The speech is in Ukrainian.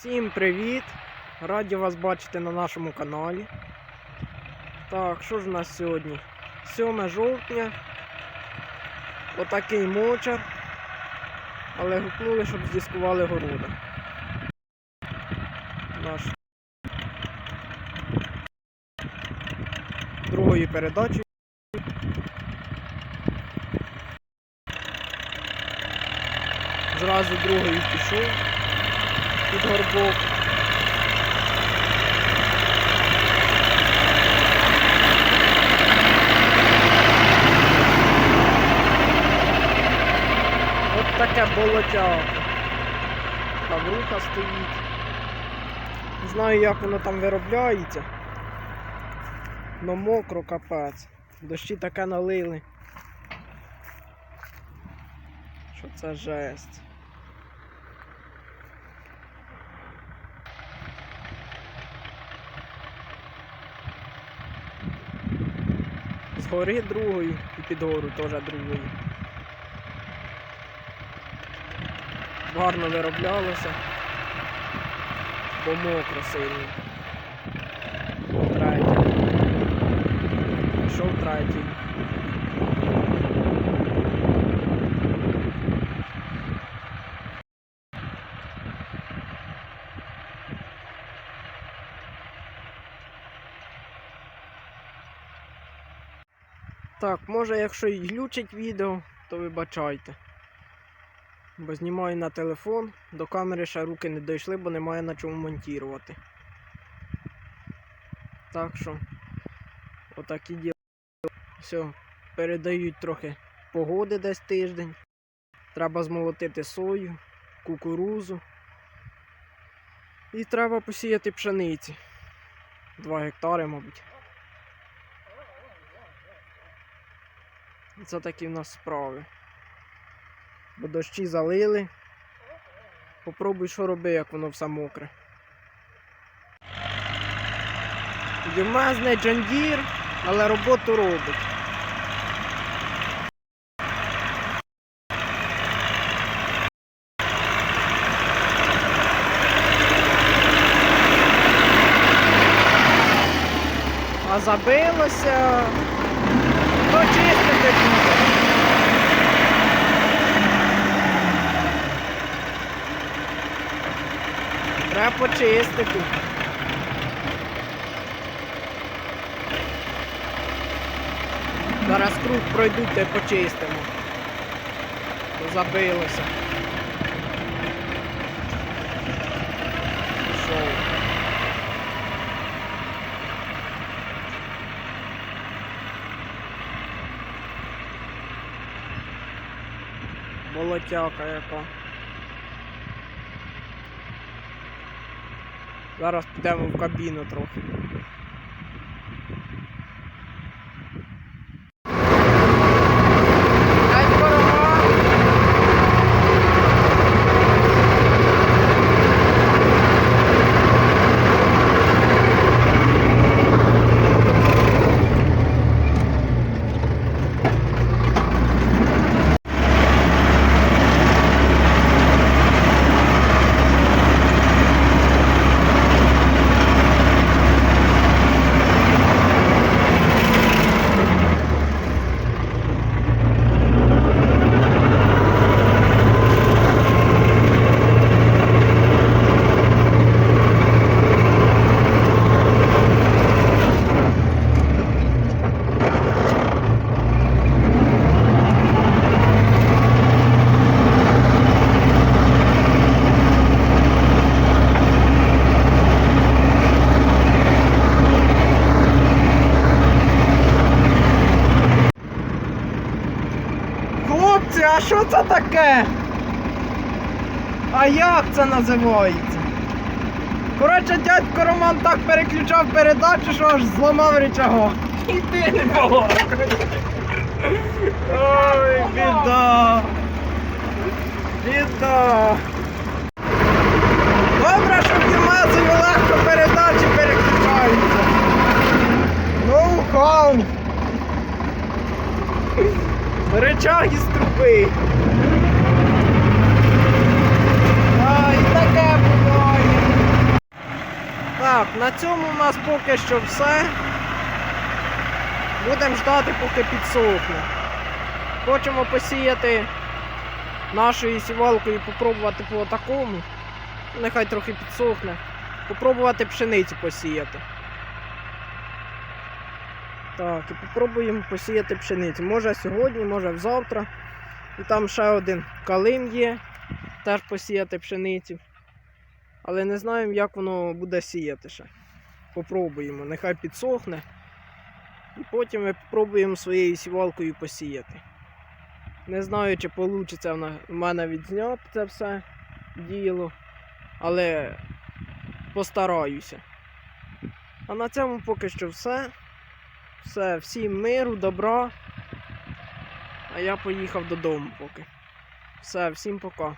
Всім привіт! Раді вас бачити на нашому каналі. Так, що ж у нас сьогодні? 7 жовтня. Отакий мочар. Але гукнули, щоб здіскували города. Наш. Другої передачі. Зразу другий пішов під горбок. От таке болотяко. Тавруха стоїть. Не знаю, як воно там виробляється. Но мокро капець. Дощі таке налили. Що це жесть. Згори другою і під гору теж другою. Гарно вироблялося, бо мокро сильно. Третій. Пішов третій. Так, може якщо і глючить відео, то вибачайте. Бо знімаю на телефон, до камери ще руки не дійшли, бо немає на чому монтувати. Так що, отакі діла. Все, передають трохи погоди десь тиждень. Треба змолотити сою, кукурузу. І треба посіяти пшениці. Два гектари, мабуть. Це такі в нас справи. Бо дощі залили. Попробуй, що роби, як воно все мокре. Дюмезний джандір, але роботу робить. А забилося. То чистити буде. Почистити. Зараз круг пройдуть та й почистимо. То забилося. Пішов. Болотяка яка. Зараз підемо в кабіну трохи. А що це таке? А як це називається? Коротше, дядько Роман так переключав передачу, що аж зламав рычагок. І ти не було. Ой, біда. Біда. Добре, що в легко передачі переключаються. Ноу-хау. Рычаг із труби. А, і таке буває. Так, на цьому у нас поки що все. Будемо ждати, поки підсохне. Хочемо посіяти нашою сівалкою, попробувати по такому. Нехай трохи підсохне. Попробувати пшеницю посіяти. Так, і попробуємо посіяти пшеницю. Може сьогодні, може завтра. І там ще один калим є. Теж посіяти пшеницю. Але не знаємо, як воно буде сіяти ще. Попробуємо, нехай підсохне. І потім ми попробуємо своєю сівалкою посіяти. Не знаю, чи вийде в мене відзняти це все діло. Але постараюся. А на цьому поки що все. Все, всім миру, добра. А я поїхав додому поки. Все, всім пока.